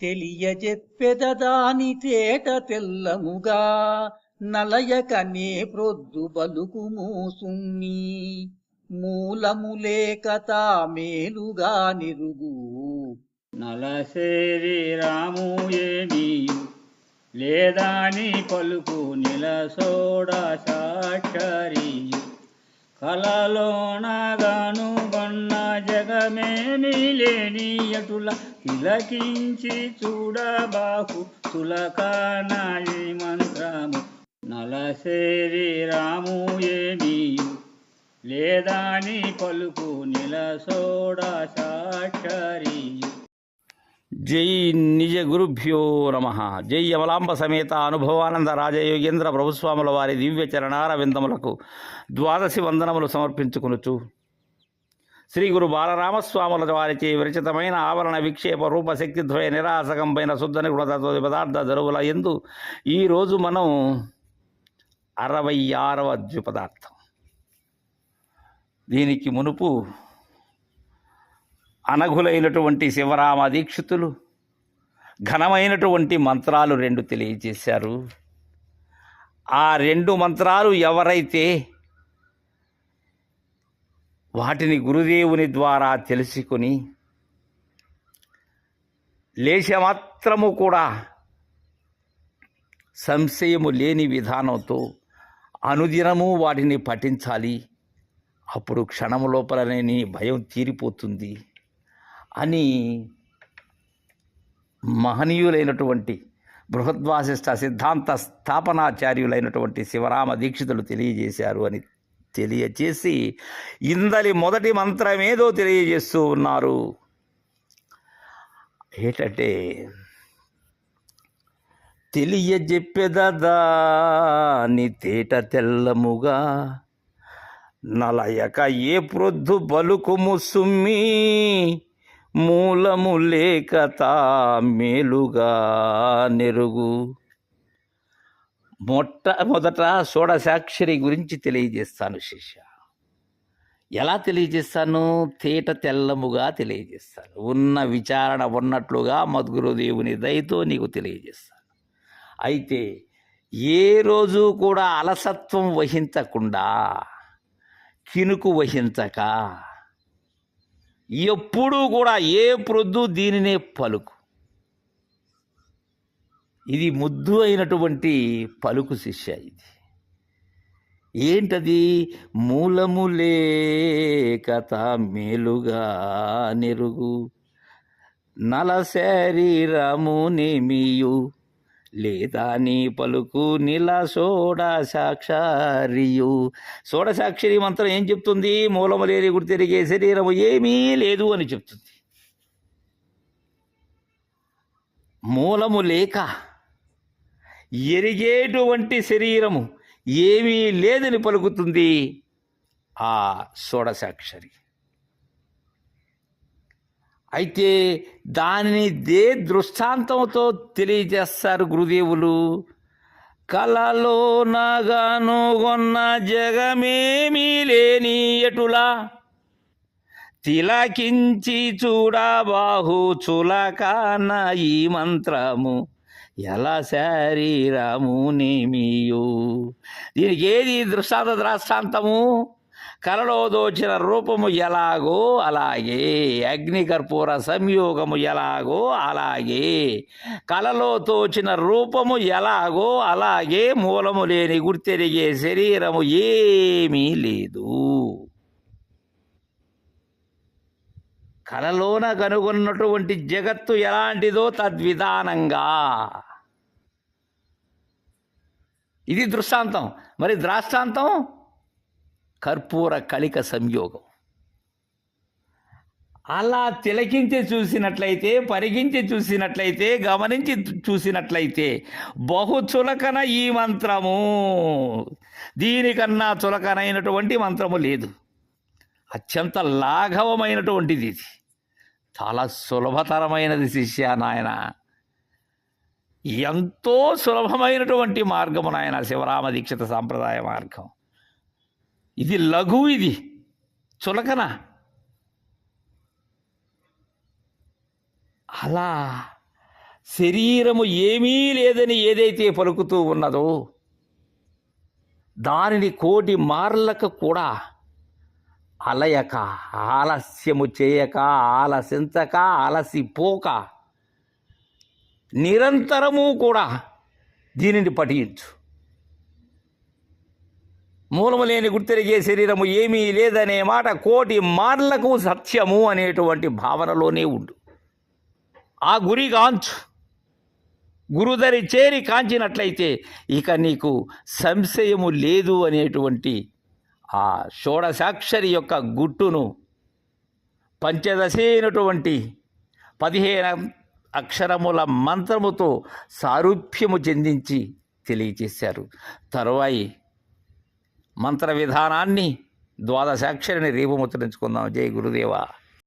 తెలియజెప్పెదదాని తేట తెల్లముగా నలయకనే ప్రొద్దు బలుకు మూసున్ని మూలములేక తామేలుగా నిరుగు. నలసేరి రాము ఏమీయు లేదాని పలుకు నిలసోడ సాక్షరియు? కలలోనగాను గొన్న జగమేమి లేని అటుల తిలకించి చూడబాకు తులకానాయి మంత్రము. నలసేరి రాము ఏమీయు? లేదాని పలుకు నిలసోడ సాక్షరియు? జై నిజ గురుభ్యో నమ. జై యమలాంబ సమేత అనుభవానంద రాజయోగేంద్ర ప్రభుస్వాముల వారి దివ్య చరణారవిందములకు ద్వాదశి వందనములు సమర్పించుకునుచు. శ్రీ గురు బాలరామస్వాముల వారిచే విరచితమైన ఆవరణ విక్షేప రూప శక్తిద్వయ నిరాసకంపైన శుద్ధ నిగుణతత్వ పదార్థ దరువుల ఎందు ఈరోజు మనం అరవై ఆరవ ద్విపదార్థం. దీనికి మునుపు అనఘులైనటువంటి శివరామ దీక్షితులు ఘనమైనటువంటి మంత్రాలు రెండు తెలియజేశారు. ఆ రెండు మంత్రాలు ఎవరైతే వాటిని గురుదేవుని ద్వారా తెలుసుకొని లేశమాత్రము కూడా సంశయము లేని విధానంతో అనుదినము వాటిని పఠించాలి. అప్పుడు క్షణము లోపలనే నీ భయం తీరిపోతుంది అని మహనీయులైనటువంటి బృహద్వాసిష్ట సిద్ధాంత స్థాపనాచార్యులైనటువంటి శివరామ దీక్షితులు తెలియజేశారు అని తెలియచేసి ఇందలి మొదటి మంత్రమేదో తెలియజేస్తూ ఉన్నారు. ఏంటంటే తెలియజెప్పెదాని తేట తెల్లముగా నలయక ఏ ప్రొద్దు బలుకుము సుమ్మి మూలము లేక తా మేలుగా నెరుగు. మొట్ట మొదట షోడశాక్షరి గురించి తెలియజేస్తాను శిష్య. ఎలా తెలియజేస్తాను? తేట తెల్లముగా తెలియజేస్తాను. ఉన్న విచారణ ఉన్నట్లుగా మద్గురుదేవుని దయతో నీకు తెలియజేస్తాను. అయితే ఏ రోజు కూడా అలసత్వం వహించకుండా కినుకు వహించక ఎప్పుడూ కూడా ఏ ప్రొద్దు దీనినే పలుకు. ఇది ముద్దు అయినటువంటి పలుకు శిష్య ఇది. ఏంటది? మూలములే కథ మేలుగా నెరుగు. నల శరీరమునిమియు లేదా నీ పలుకు నిల సోడ సాక్షారియు. సోడ మంత్రం ఏం చెప్తుంది? మూలము లేని గుడి తిరిగే శరీరము ఏమీ లేదు అని చెప్తుంది. మూలము లేక ఎరిగేటువంటి శరీరము ఏమీ లేదని పలుకుతుంది. ఆ షోడశాక్షరి. అయితే దానిని దే దృష్టాంతంతో తెలియజేస్తారు గురుదేవులు. కలలో నగాను కొన్న జగమేమీ లేని ఎటులా? తిలకించి చూడబాహు చులకాన ఈ మంత్రము. ఎలా శరీరము నేమియు దీనికి ఏది దృష్టాంత ద్రాష్టాంతము? కలలో దోచిన రూపము ఎలాగో అలాగే అగ్నికర్పూర సంయోగము ఎలాగో అలాగే కలలో తోచిన రూపము ఎలాగో అలాగే మూలము లేని గుర్తెరిగే శరీరము ఏమీ లేదు. కలలోన కనుగొన్నటువంటి జగత్తు ఎలాంటిదో తద్విధానంగా ఇది దృష్టాంతం. మరి ద్రాష్టాంతం? కర్పూర కళిక సంయోగం. అలా తిలకించి చూసినట్లయితే పరిగించి చూసినట్లయితే గమనించి చూసినట్లయితే బహు చులకన ఈ మంత్రము. దీనికన్నా చులకనైనటువంటి మంత్రము లేదు. అత్యంత లాఘవమైనటువంటిది ఇది. చాలా సులభతరమైనది శిష్య నాయన. ఎంతో సులభమైనటువంటి మార్గము నాయన శివరామ దీక్షిత సాంప్రదాయ మార్గం. ఇది లఘు ఇది చులకన. అలా శరీరము ఏమీ లేదని ఏదైతే పలుకుతూ ఉన్నదో దానిని కోటి మార్లకు కూడా అలయక ఆలస్యము చేయక ఆలసించక అలసిపోక నిరంతరము కూడా దీనిని పఠించు. మూలము లేని గుర్తెరిగే శరీరము ఏమీ లేదనే మాట కోటి మార్లకు సత్యము అనేటువంటి భావనలోనే ఉండు. ఆ గురి కాంచు. గురుదరి చేరి కాంచినట్లయితే ఇక నీకు సంశయము లేదు అనేటువంటి ఆ షోడశాక్షరి యొక్క గుట్టును పంచదశైనటువంటి పదిహేను అక్షరముల మంత్రముతో సారూప్యము చెందించి తెలియచేశారు. తరువాయి మంత్ర విధానాన్ని ద్వాదశాక్షరిని రేపు ముద్రించుకుందాం. జై గురుదేవా.